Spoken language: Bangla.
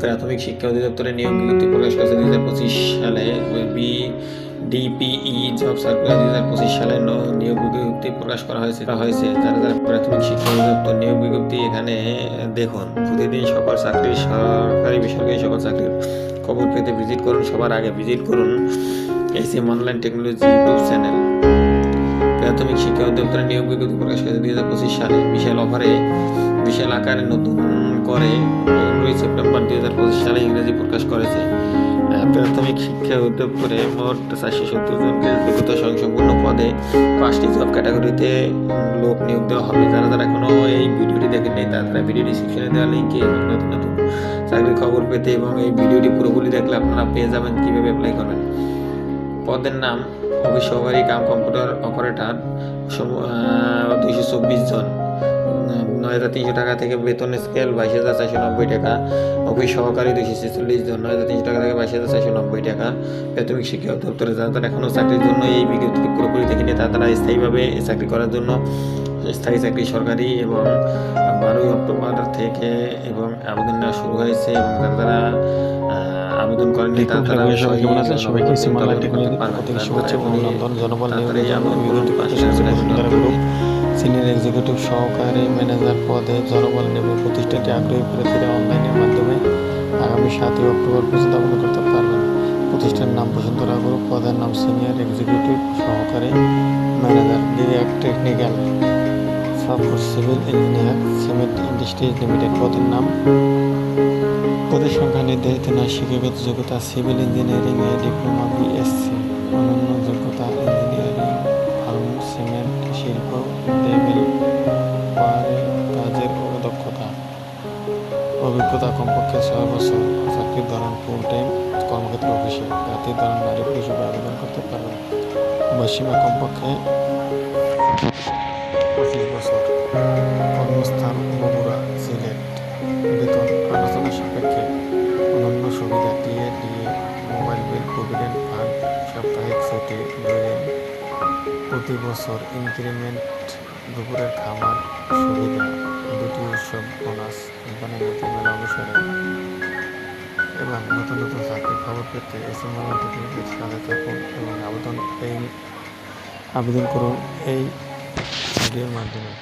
প্রাথমিক শিক্ষা অধিদপ্তরের নিয়োগ বিজ্ঞপ্তি প্রকাশ করেছে দুই হাজার পঁচিশ সালে। বি ডিপিই জব সার্কুলার দুই হাজার পঁচিশ সালে নিয়োগ বিজ্ঞপ্তি প্রকাশ করা হয়েছে। হয়েছে। যারা যারা প্রাথমিক শিক্ষা অধিদপ্তর নিয়োগ বিজ্ঞপ্তি এখানে দেখুন। প্রতিদিন সকল চাকরি, সরকারি, বেসরকারি সকল চাকরির খবর পেতে ভিজিট করুন, সবার আগে ভিজিট করুন S M online technology YouTube channel. প্রাথমিক শিক্ষা অধিদপ্তরের নিয়োগ বিজ্ঞপ্তি প্রকাশ করেছে দুই হাজার পঁচিশ সালে। বিশাল অফারে, বিশাল আকারে নতুন করে পনেরোই সেপ্টেম্বর দুই হাজার পঁচিশ সালে ইংরেজি প্রকাশ করেছে। প্রাথমিক শিক্ষা অধিদপ্তরে মোট চারশো সত্তর জনকে যোগ্যতা সংসম্পূর্ণ পদে পাঁচটি জব ক্যাটাগরিতে লোক নিয়োগ দেওয়া হবে। যারা যারা এখনও এই ভিডিওটি দেখেন নেই তারা তারা ভিডিও ডিসক্রিপশনে দেওয়া লিঙ্কে নতুন নতুন চাকরির খবর পেতে এবং এই ভিডিওটি পুরোপুরি দেখলে আপনারা পেয়ে যাবেন, কীভাবে অ্যাপ্লাই করবেন। পদের নাম অফিস সহকারী কাম কম্পিউটার অপারেটর দুইশো চব্বিশ জন। নয় হাজার তিনশো টাকা থেকে বেতন স্কেল বাইশ হাজার চারশো নব্বই টাকা। অফিস সহকারী দুইশো ছেচল্লিশ জন নয় হাজার তিনশো টাকা থেকে বাইশ হাজার চারশো নব্বই টাকা। প্রাথমিক শিক্ষা অধিদপ্তরে যারা তারা এখনও চাকরির জন্য এই বিজ্ঞপ্তি পুরোপুরি দেখেনি তারা তারা স্থায়ীভাবে চাকরি করার জন্য স্থায়ী চাকরি সরকারি এবং বারোই অক্টোবর থেকে এবং আবেদন নেওয়া শুরু হয়েছে এবং যারা তারা আবেদন করেননি তারা তারা সবাই সবাই কেমন আছেন? সবাইকে সিমালা টেকনোলজি পারবেন। থেকে শুভেচ্ছা অভিনন্দন জনবল তাড়াতাড়ি আবেদন বিগত করুন, সিনিয়র এক্সিকিউটিভ সহকারী ম্যানেজার পদে জনবল নেবে। প্রতিষ্ঠানটি আগ্রহী প্রার্থীরা অনলাইনের মাধ্যমে আগামী সাতই অক্টোবর পর্যন্ত আবেদন করতে পারবেন। প্রতিষ্ঠানের নাম বসুন্ধরা গ্রুপ পদের নাম সিনিয়র এক্সিকিউটিভ সহকারী manager direct technical support civil engineer cement industries limited পদের নাম। পদের সংখ্যা নির্ধারিত নয়, শিক্ষাগত যোগ্যতা সিভিল ইঞ্জিনিয়ারিং এ ডিপ্লোমা, বিএসসি। অভিজ্ঞতা কমপক্ষে ছয় বছর চাকরির ধরন ফুল টাইম কর্মক্ষেত্র অফিসে জাতির ধরন নারী পুরুষ আবেদন করতে পারবে বয়সীমা কমপক্ষে পঁচিশ বছর। কর্মস্থান বগুড়া সিলেট। বেতন আলোচনা সাপেক্ষে অন্যান্য সুবিধা TA DA mobile bill, provident fund, সাপ্তাহিক ছুটি প্রতি বছর ইনক্রিমেন্ট দুপুরের খাবার, সুবিধা, দুটি উৎসব বোনাস কোম্পানির নীতি মেলা অনুসারে। এবং নতুন নতুন চাকরির খবর পেতে এস এম টেকনিকের সাথে থাকুন এবং আবেদন এই, আবেদন করুন এই ভিডিওর মাধ্যমে।